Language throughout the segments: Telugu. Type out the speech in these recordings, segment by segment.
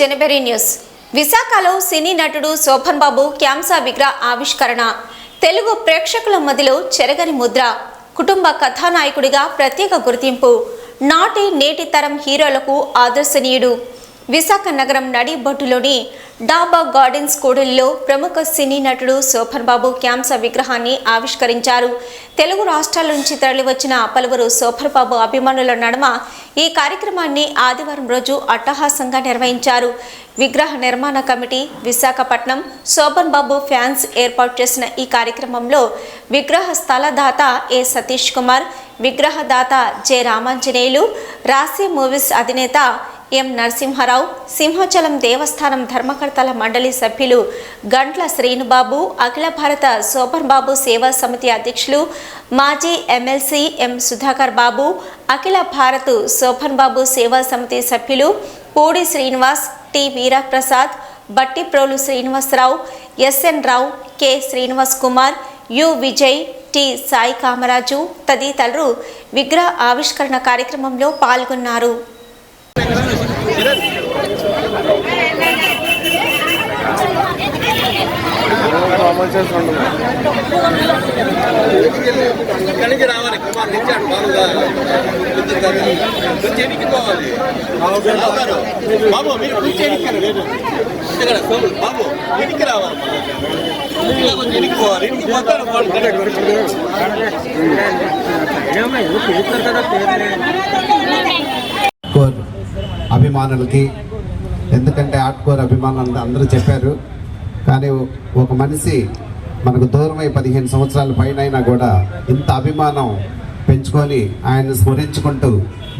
జనబెరి న్యూస్. విశాఖలో సినీ నటుడు శోభన్ బాబు క్యాంసా విగ్రహ ఆవిష్కరణ. తెలుగు ప్రేక్షకుల మదిలో చెరగని ముద్ర. కుటుంబ కథానాయకుడిగా ప్రత్యేక గుర్తింపు. నాటి నేటి తరం హీరోలకు ఆదర్శనీయుడు. విశాఖ నగరం నడిబొట్టులోని డాబా గార్డెన్స్ కూడలిలో ప్రముఖ సినీ నటుడు శోభన్ బాబు క్యాంస విగ్రహాన్ని ఆవిష్కరించారు. తెలుగు రాష్ట్రాల నుంచి తరలివచ్చిన పలువురు శోభన్ బాబు అభిమానుల నడుమ ఈ కార్యక్రమాన్ని ఆదివారం రోజు అట్టహాసంగా నిర్వహించారు. విగ్రహ నిర్మాణ కమిటీ విశాఖపట్నం శోభన్ బాబు ఫ్యాన్స్ ఏర్పాటు చేసిన ఈ కార్యక్రమంలో విగ్రహ స్థలదాత ఏ సతీష్ కుమార్ విగ్రహదాత జె రామాంజనేయులు రాశి మూవీస్ అధినేత ఎం నరసింహారావు సింహాచలం దేవస్థానం ధర్మకర్తల మండలి సభ్యులు గంట్ల శ్రీనుబాబు అఖిల భారత శోభన్ బాబు సేవా సమితి అధ్యక్షులు మాజీ ఎమ్మెల్సీ ఎం సుధాకర్ బాబు అఖిల భారత్ శోభన్ బాబు సేవా సమితి సభ్యులు Pudi Srinivas T Veeraprasad Battiprolu Srinivasarao SN Rao K Srinivas Kumar U Vijay T Sai Kamaraju తదితరులు విగ్రహ ఆవిష్కరణ కార్యక్రమంలో పాల్గొన్నారు. ఇక్కడికి రావాలి కుమార్ తెచ్చాడు బాబుగా కొంచెం తగ్గి బాబు మీరు కొంచెం ఎన్నికలు ఇక్కడ సోము బాబు ఎన్నికి రావాలి ఇంకా కొంచెం ఎన్నికిపోవాలి ఎన్నికి పోతారు కోర్ అభిమానులకి. ఎందుకంటే ఆర్ట్ అభిమానులు అందరూ చెప్పారు. కానీ ఒక మనిషి మనకు దూరమై పదిహేను సంవత్సరాల పైన అయినా కూడా ఇంత అభిమానం పెంచుకొని ఆయన స్మరించుకుంటూ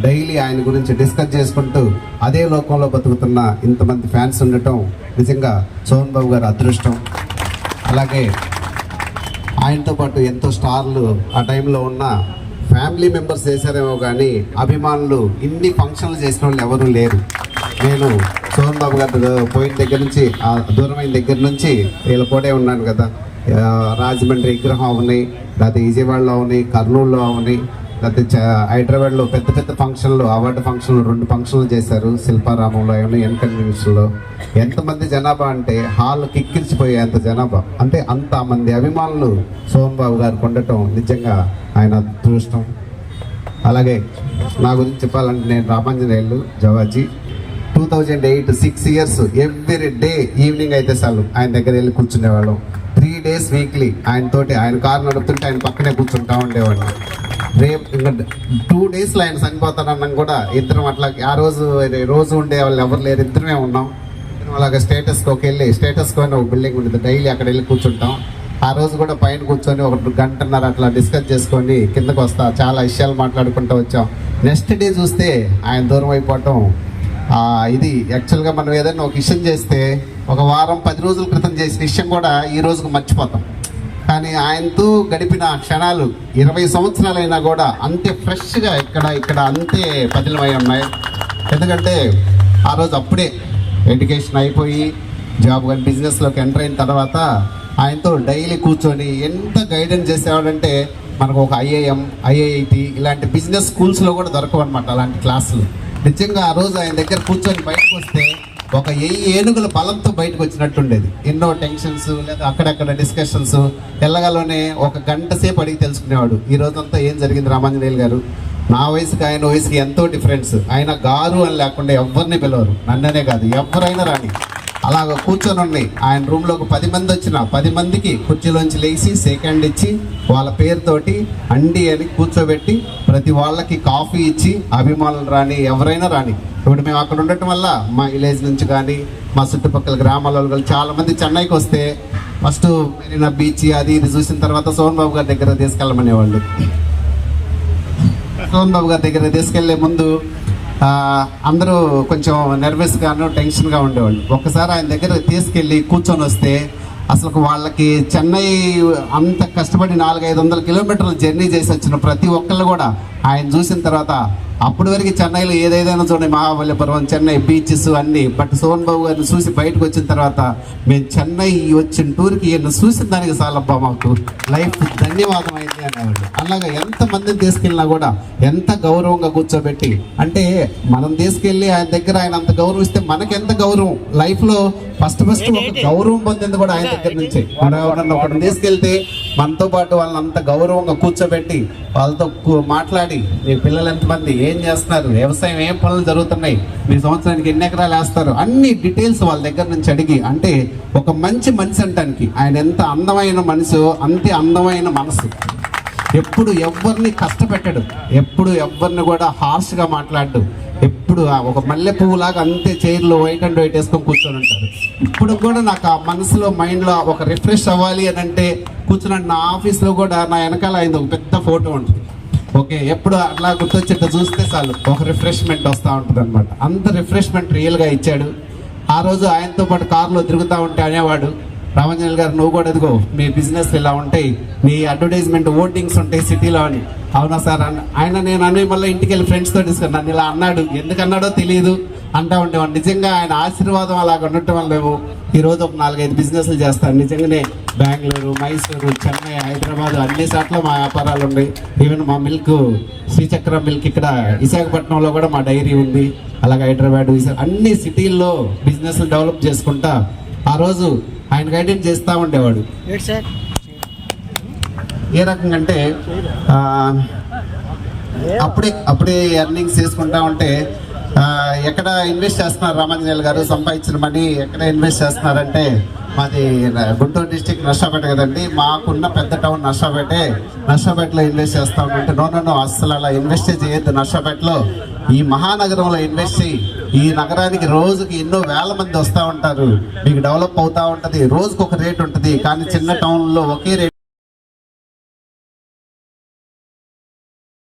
డైలీ ఆయన గురించి డిస్కస్ చేసుకుంటూ అదే లోకంలో బతుకుతున్న ఇంతమంది ఫ్యాన్స్ ఉండటం నిజంగా సోహన్ బాబు గారు అదృష్టం. అలాగే ఆయనతో పాటు ఎంతో స్టార్లు ఆ టైంలో ఉన్న ఫ్యామిలీ మెంబర్స్ చేశారేమో కానీ అభిమానులు ఇన్ని ఫంక్షన్లు చేసిన వాళ్ళు ఎవరూ లేరు. నేను సోహన్ బాబు గారు పోయిన దగ్గర నుంచి ఆ దూరమైన దగ్గర నుంచి వీళ్ళ కూడా ఉన్నాను కదా. రాజమండ్రి విగ్రహం అవని లేకపోతే విజయవాడలో అవని కర్నూలులో అవని లేకపోతే హైదరాబాద్లో పెద్ద పెద్ద ఫంక్షన్లు అవార్డు ఫంక్షన్లు రెండు ఫంక్షన్లు చేశారు శిల్పారామంలో ఏమైనా ఎన్ ఎంతమంది జనాభా అంటే హాల్ కిక్కిరిచిపోయేంత జనాభా. అంటే అంత మంది అభిమానులు సోమబాబు గారు గారికి ఉండటం నిజంగా ఆయన అదృష్టం. అలాగే నా గురించి చెప్పాలంటే నేను Ramanjaneyulu Javaji. Two thousand eight six years every day evening అయితే చాలు ఆయన దగ్గర వెళ్ళి కూర్చునేవాళ్ళం. త్రీ డేస్ వీక్లీ ఆయనతోటి ఆయన కారు నడుపుతుంటే ఆయన పక్కనే కూర్చుంటా ఉండేవాడిని. రేపు ఇంకా టూ డేస్లో ఆయన చనిపోతానన్నాం కూడా ఇద్దరం అట్లా ఆ రోజు రోజు ఉండే వాళ్ళు ఎవరు లేరు ఇద్దరమే ఉన్నాం. అలాగే స్టేటస్కోకి వెళ్ళి స్టేటస్కో ఒక బిల్డింగ్ ఉంటుంది. డైలీ అక్కడ వెళ్ళి కూర్చుంటాం. ఆ రోజు కూడా పైన కూర్చొని ఒక గంటన్నర అట్లా డిస్కస్ చేసుకొని కిందకు వస్తా చాలా విషయాలు మాట్లాడుకుంటూ వచ్చాం. నెక్స్ట్ డే చూస్తే ఆయన దూరం అయిపోవటం ఇది యాక్చువల్గా మనం ఏదైనా ఒక విషయం చేస్తే ఒక వారం పది రోజుల క్రితం చేసిన విషయం కూడా ఈ రోజుకు మర్చిపోతాం. కానీ ఆయనతో గడిపిన క్షణాలు ఇరవై సంవత్సరాలైనా కూడా అంతే ఫ్రెష్గా ఇక్కడ ఇక్కడ అంతే పదిలమై ఉన్నాయి. ఎందుకంటే ఆ రోజు అప్పుడే ఎడ్యుకేషన్ అయిపోయి జాబ్ కానీ బిజినెస్లోకి ఎంటర్ అయిన తర్వాత ఆయనతో డైలీ కూర్చొని ఎంత గైడెన్స్ చేసేవాడంటే మనకు ఒక ఐఏఎం ఐఐఐటి ఇలాంటి బిజినెస్ స్కూల్స్లో కూడా దొరకవు అనమాట అలాంటి క్లాసులు. నిజంగా ఆ రోజు ఆయన దగ్గర కూర్చొని బయటకు వస్తే ఒక ఏనుగుల బలంతో బయటకు వచ్చినట్టుండేది. ఎన్నో టెన్షన్స్ లేదా అక్కడక్కడ డిస్కషన్స్. తెల్లగాలోనే ఒక గంట సేపు అడిగి తెలుసుకునేవాడు. ఈ రోజంతా ఏం జరిగింది రామాంజనేయులు గారు? నా వయసుకి ఆయన వయసుకి ఎంతో డిఫరెన్స్. ఆయన గారు అని లేకుండా ఎవరిని పిలవరు. నన్ననే కాదు ఎవరైనా రాని. అలాగ కూర్చొని ఉండి ఆయన రూమ్లోకి పది మంది వచ్చిన పది మందికి కుర్చీలోంచి లేచి సెకండ్ ఇచ్చి వాళ్ళ పేరుతోటి అండి అని కూర్చోబెట్టి ప్రతి వాళ్ళకి కాఫీ ఇచ్చి అభిమానులు రాని ఎవరైనా రాని. ఇప్పుడు మేము అక్కడ ఉండటం వల్ల మా విలేజ్ నుంచి కానీ మా చుట్టుపక్కల గ్రామాల వాళ్ళు కానీ చాలామంది చెన్నైకి వస్తే ఫస్ట్ మెరీనా బీచ్ అది ఇది చూసిన తర్వాత సోహన్ బాబు గారి దగ్గర తీసుకెళ్ళమనేవాళ్ళు. సోహన్ బాబు గారి దగ్గర తీసుకెళ్ళే ముందు అందరూ కొంచెం నర్వస్గాను టెన్షన్గా ఉండేవాళ్ళు. ఒక్కసారి ఆయన దగ్గర తీసుకెళ్ళి కూర్చొని వస్తే అసలు వాళ్ళకి చెన్నై అంత కష్టపడి నాలుగైదు వందల కిలోమీటర్లు జర్నీ చేసి వచ్చిన ప్రతి ఒక్కళ్ళు కూడా ఆయన చూసిన తర్వాత అప్పటి వరకు చెన్నైలో ఏదైనా చూడండి మహాబలిపురం చెన్నై బీచెస్ అన్నీ. బట్ సోహన్ బాబు గారిని చూసి బయటకు వచ్చిన తర్వాత మేము చెన్నై వచ్చిన టూర్కి ఈయన చూసిన దానికి చాలబ్బా మాకు లైఫ్ ధన్యవాదం అయింది అనేవాళ్ళు. అలాగా ఎంత మందిని తీసుకెళ్ళినా కూడా ఎంత గౌరవంగా కూర్చోబెట్టి అంటే మనం తీసుకెళ్ళి ఆయన దగ్గర ఆయన అంత గౌరవిస్తే మనకి ఎంత గౌరవం? లైఫ్లో ఫస్ట్ ఫస్ట్ ఒక గౌరవం పొందింది కూడా ఆయన దగ్గర నుంచి. మనం ఎవరన్నా ఒకరిని తీసుకెళ్తే మనతో పాటు వాళ్ళని అంత గౌరవంగా కూర్చోబెట్టి వాళ్ళతో మాట్లాడి మీ పిల్లలు ఎంతమంది? ఏం చేస్తున్నారు? వ్యవసాయం ఏం పనులు జరుగుతున్నాయి? మీ సంవత్సరానికి ఎన్ని ఎకరాలు వేస్తారు? అన్ని డీటెయిల్స్ వాళ్ళ దగ్గర నుంచి అడిగి అంటే ఒక మంచి మనిషి అంటానికి ఆయన ఎంత అందమైన మనసు అంతే అందమైన మనసు. ఎప్పుడు ఎవరిని కష్టపెట్టడు. ఎప్పుడు ఎవరిని కూడా హార్ష్గా మాట్లాడు ఎప్పుడు ఆ ఒక మల్లె పువ్వులాగా అంతే చైర్లో వైట్ అండ్ వైట్ వేసుకొని కూర్చొని ఉంటారు ఇప్పుడు కూడా నాకు ఆ మనసులో మైండ్లో ఒక రిఫ్రెష్ అవ్వాలి అని అంటే కూర్చున్నాడు నా ఆఫీస్లో కూడా నా వెనకాల అయింది ఒక పెద్ద ఫోటో ఉంటుంది. ఓకే ఎప్పుడు అట్లా గుర్తొచ్చేట చూస్తే చాలు. ఒక రిఫ్రెష్మెంట్ వస్తూ ఉంటుంది అనమాట అంత రిఫ్రెష్మెంట్ రియల్గా ఇచ్చాడు. ఆ రోజు ఆయనతో పాటు కారులో తిరుగుతూ ఉంటే అనేవాడు రామంజన్ గారు నువ్వు కూడా ఎదుగో మీ బిజినెస్ ఇలా ఉంటాయి. మీ అడ్వర్టైజ్మెంట్ ఓటింగ్స్ ఉంటాయి సిటీలో అని. అవునా సార్ అన్న ఆయన నేను అన్ని మళ్ళీ ఇంటికి వెళ్ళి ఫ్రెండ్స్తో తీసుకుని నన్ను ఇలా అన్నాడు. ఎందుకన్నాడో తెలియదు అంటా ఉండేవాడు నిజంగా ఆయన ఆశీర్వాదం అలాగ ఉండటం వల్ల మేము ఈ రోజు ఒక నాలుగైదు బిజినెస్లు చేస్తాను. నిజంగానే బెంగళూరు మైసూరు చెన్నై హైదరాబాద్ అన్ని చోట్ల మా వ్యాపారాలు ఉన్నాయి. ఈవెన్ మా మిల్క్ శ్రీచక్ర మిల్క్ ఇక్కడ విశాఖపట్నంలో కూడా మా డైరీ ఉంది. అలాగే హైదరాబాద్ అన్ని సిటీల్లో బిజినెస్లు డెవలప్ చేసుకుంటా ఆ రోజు ఆయన గైడెన్స్ చేస్తూ ఉండేవాడు. ఏ రకంగా అంటే అప్పుడే అప్పుడే ఎర్నింగ్స్ చేసుకుంటా ఉంటే ఎక్కడ ఇన్వెస్ట్ చేస్తున్నారు రామాంజనేయులు గారు? సంపాదించిన మనీ ఎక్కడ ఇన్వెస్ట్ చేస్తున్నారంటే మాది గుంటూరు డిస్టిక్ నర్సాపేట కదండి. మాకున్న పెద్ద టౌన్ నర్సాపేటే. నర్సాపేటలో ఇన్వెస్ట్ చేస్తా ఉంటే నో నో అస్సలు అలా ఇన్వెస్ట్ చేయొద్దు నర్సాపేటలో. ఈ మహానగరంలో ఇన్వెస్ట్ చేయి. ఈ నగరానికి రోజుకి ఎన్నో వేల మంది వస్తూ ఉంటారు. మీకు డెవలప్ అవుతా ఉంటుంది. రోజుకు ఒక రేట్ ఉంటుంది. కానీ చిన్న టౌన్లో ఒకే రేట్